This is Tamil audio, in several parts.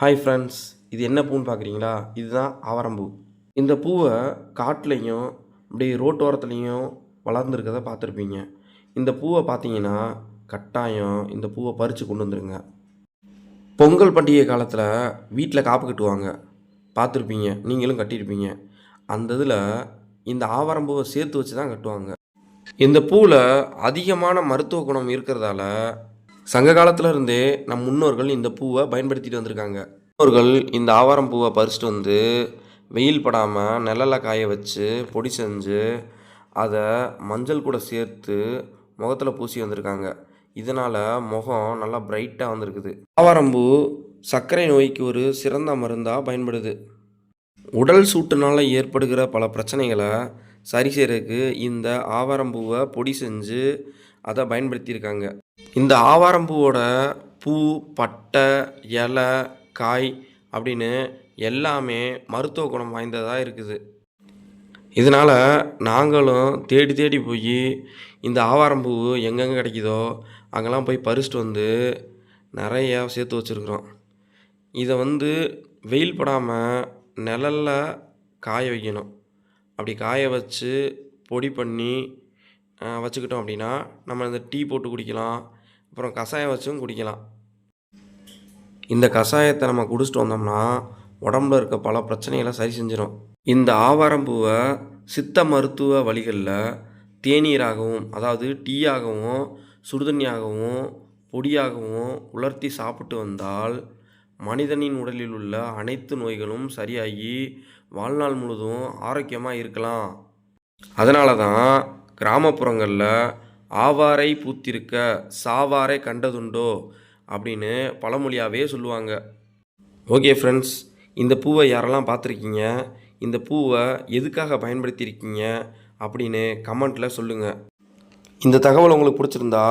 ஹாய் ஃப்ரெண்ட்ஸ் இது என்ன பூன்னு பார்க்குறீங்களா? இதுதான் ஆவரம்பூ. இந்த பூவை காட்டிலையும் அப்படியே ரோட்டோரத்துலேயும் வளர்ந்துருக்கதை பார்த்துருப்பீங்க. இந்த பூவை பார்த்தீங்கன்னா கட்டாயம் இந்த பூவை பறித்து கொண்டு வந்துருங்க. பொங்கல் பண்டிகை காலத்தில் வீட்டில் காப்பு கட்டுவாங்க. பார்த்துருப்பீங்க நீங்களும் கட்டியிருப்பீங்க. அந்த இதில் இந்த ஆவாரம்பூவை சேர்த்து வச்சு தான் கட்டுவாங்க. இந்த பூவில் அதிகமான மருத்துவ குணம் இருக்கிறதால சங்க காலத்துல இருந்தே நம் முன்னோர்கள் இந்த பூவை பயன்படுத்திட்டு வந்திருக்காங்க. முன்னோர்கள் இந்த ஆவாரம் பூவை பறிச்சுட்டு வந்து வெயில் படாமல் நிழல்ல காய வச்சு பொடி செஞ்சு அதை மஞ்சள் கூட சேர்த்து முகத்தில் பூசி வந்திருக்காங்க. இதனால் முகம் நல்லா பிரைட்டாக வந்திருக்குது. ஆவாரம்பூ சர்க்கரை நோய்க்கு ஒரு சிறந்த மருந்தாக பயன்படுது. உடல் சூட்டுனால் ஏற்படுகிற பல பிரச்சனைகளை சரி செய்கிறதுக்கு இந்த ஆவாரம்பூவை பொடி செஞ்சு அதை பயன்படுத்தியிருக்காங்க. இந்த ஆவாரம்பூவோட பூ பட்டை இலை காய் அப்படின்னு எல்லாமே மருத்துவ குணம் வாய்ந்ததாக இருக்குது. இதனால் நாங்களும் தேடி தேடி போய் இந்த ஆவாரம்பூ எங்கெங்கே கிடைக்குதோ அங்கெல்லாம் போய் பறிச்சுட்டு வந்து நிறையா சேர்த்து வச்சுருக்குறோம். இதை வந்து வெயில் படாமல் நிழலில் காய வைக்கணும். அப்படி காய வச்சு பொடி பண்ணி வச்சுக்கிட்டோம் அப்படின்னா நம்ம இந்த டீ போட்டு குடிக்கலாம். அப்புறம் கஷாயம் வச்சும் குடிக்கலாம். இந்த கஷாயத்தை நம்ம குடிச்சிட்டு வந்தோம்னா உடம்புல இருக்க பல பிரச்சனைகளை சரி செஞ்சிடும் இந்த ஆவாரம்பூவை சித்த மருத்துவ வழிகளில் தேநீராகவும் அதாவது டீயாகவும் சுடுதண்ணியாகவும் பொடியாகவும் உலர்த்தி சாப்பிட்டு வந்தால் மனிதனின் உடலில் உள்ள அனைத்து நோய்களும் சரியாகி வாழ்நாள் முழுதும் ஆரோக்கியமாக இருக்கலாம். அதனால தான் கிராமப்புறங்களில் ஆவாரை பூத்திருக்க சாவாரை கண்டதுண்டோ அப்படின்னு பழமொழியாகவே சொல்லுவாங்க. ஓகே ஃப்ரெண்ட்ஸ் இந்த பூவை யாரெல்லாம் பார்த்துருக்கீங்க? இந்த பூவை எதுக்காக பயன்படுத்தியிருக்கீங்க? அப்படின்னு கமெண்ட்டில் சொல்லுங்கள் இந்த தகவல் உங்களுக்கு பிடிச்சிருந்தா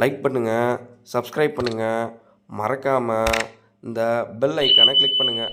லைக் பண்ணுங்கள் சப்ஸ்கிரைப் பண்ணுங்கள் மறக்காமல் இந்த பெல் ஐக்கானை கிளிக் பண்ணுங்கள்